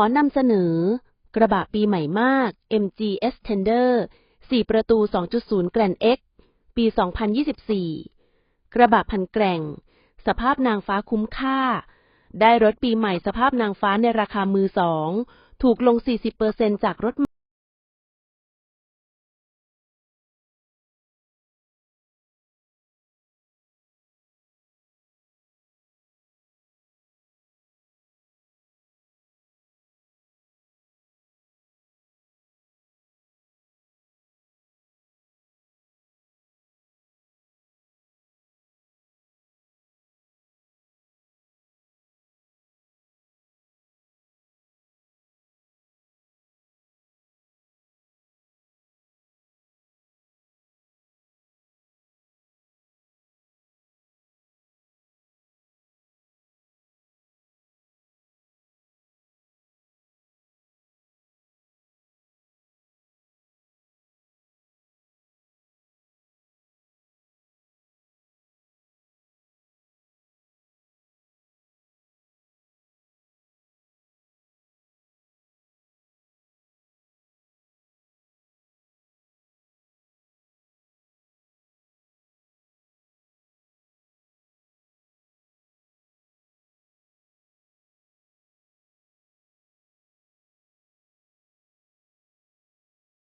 อนำเสนอ กระบะปีใหม่มาก MG S Tender 4 ประตู 2.0 แกรน X ปี 2024 กระบะพันแกร่ง สภาพนางฟ้าคุ้มค่า ได้รถปีใหม่สภาพนางฟ้าในราคามือสอง ถูกลง 40%จากรถ